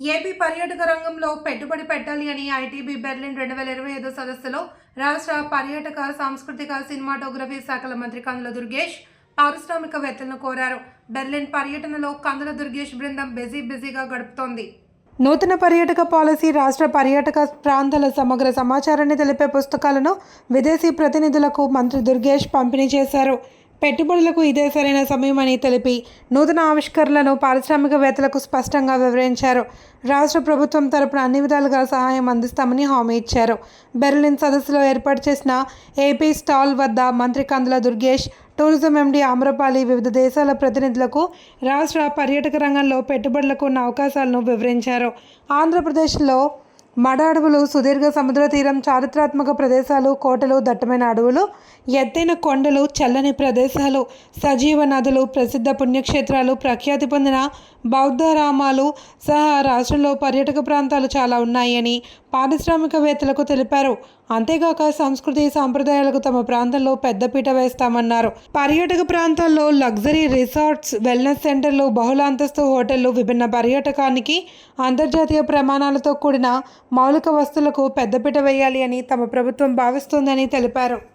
AP పర్యాటక రంగంలో పెట్టుబడి పెట్టాలి అని ఐటీబీ బెర్లిన్ రెండు వేల ఇరవై ఐదు సదస్సులో రాష్ట్ర పర్యాటక సాంస్కృతిక సినిమాటోగ్రఫీ శాఖల మంత్రి కందుల దుర్గేష్ పారిశ్రామికవేత్తలను కోరారు. బెర్లిన్ పర్యటనలో కందుల దుర్గేష్ బృందం బిజీ బిజీగా గడుపుతోంది. నూతన పర్యాటక పాలసీ రాష్ట్ర పర్యాటక ప్రాంతాల సమగ్ర సమాచారాన్ని తెలిపే పుస్తకాలను విదేశీ ప్రతినిధులకు మంత్రి దుర్గేష్ పంపిణీ చేశారు. పెట్టుబడులకు ఇదే సరైన సమయమని తెలిపి నూతన ఆవిష్కరణలను పారిశ్రామికవేత్తలకు స్పష్టంగా వివరించారు. రాష్ట్ర ప్రభుత్వం తరపున అన్ని విధాలుగా సహాయం అందిస్తామని హామీ ఇచ్చారు. బెర్లిన్ సదస్సులో ఏర్పాటు చేసిన ఏపీ స్టాల్ వద్ద మంత్రి కందుల దుర్గేష్ టూరిజం ఎండీ ఆమ్రపాలి వివిధ దేశాల ప్రతినిధులకు రాష్ట్ర పర్యాటక రంగంలో పెట్టుబడులకు ఉన్న అవకాశాలను వివరించారు. ఆంధ్రప్రదేశ్లో మడ అడవులు సుదీర్ఘ సముద్ర తీరం చారిత్రాత్మక ప్రదేశాలు కోటలు దట్టమైన అడవులు ఎత్తైన కొండలు చల్లని ప్రదేశాలు సజీవ నదులు ప్రసిద్ధ పుణ్యక్షేత్రాలు ప్రఖ్యాతి పొందిన బౌద్ధరామాలు సహా రాష్ట్రంలో పర్యాటక ప్రాంతాలు చాలా ఉన్నాయని పారిశ్రామికవేత్తలకు తెలిపారు. అంతేగాక సంస్కృతి సాంప్రదాయాలకు తమ ప్రాంతంలో పెద్దపీట వేస్తామన్నారు. పర్యాటక ప్రాంతాల్లో లగ్జరీ రిసార్ట్స్ వెల్నెస్ సెంటర్లు బహుళ అంతస్తు హోటళ్ళు విభిన్న పర్యాటకానికి అంతర్జాతీయ ప్రమాణాలతో కూడిన మౌలిక వస్తువులకు పెద్దపీట వేయాలి అని తమ ప్రభుత్వం భావిస్తోందని తెలిపారు.